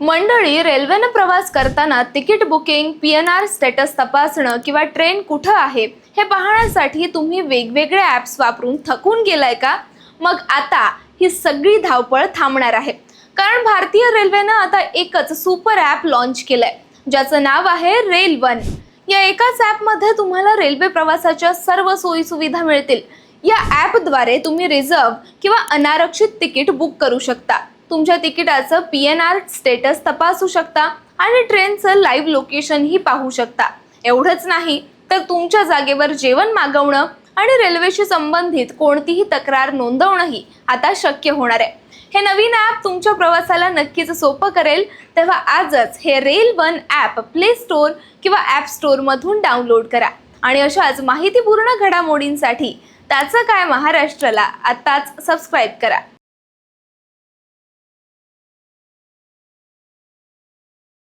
मंडळी रेल्वेनं प्रवास करताना ticket booking P N R status तपासणं किंवा ट्रेन कुठं आहे हे पाहण्यासाठी तुम्ही वेगवेगळे ॲप्स वापरून थकून गेलाय का? मग आता ही सगळी धावपळ थांबणार आहे. कारण भारतीय रेल्वेनं आता एकच सुपर ॲप लॉन्च केलंय ज्याचं नाव आहे रेल वन. या एकाच ॲपमध्ये तुम्हाला रेल्वे प्रवासाच्या सर्व सोयीसुविधा मिळतील. या ॲपद्वारे तुम्ही रिझर्व किंवा अनारक्षित तिकीट बुक करू शकता. तुमच्या तिकिटाचं पी एन आर स्टेटस तपासू शकता आणि ट्रेनचं लाईव्ह लोकेशनही पाहू शकता. एवढंच नाही तर तुमच्या जागेवर जेवण मागवणं आणि रेल्वेशी संबंधित कोणतीही तक्रार नोंदवणंही आता शक्य होणार आहे. हे नवीन ॲप तुमच्या प्रवासाला नक्कीच सोपं करेल तेव्हा आजच हे rail one app play store किंवा ॲप स्टोअरमधून डाउनलोड करा. आणि अशाच माहितीपूर्ण घडामोडींसाठी त्याचं काय महाराष्ट्राला आत्ताच सबस्क्राईब करा.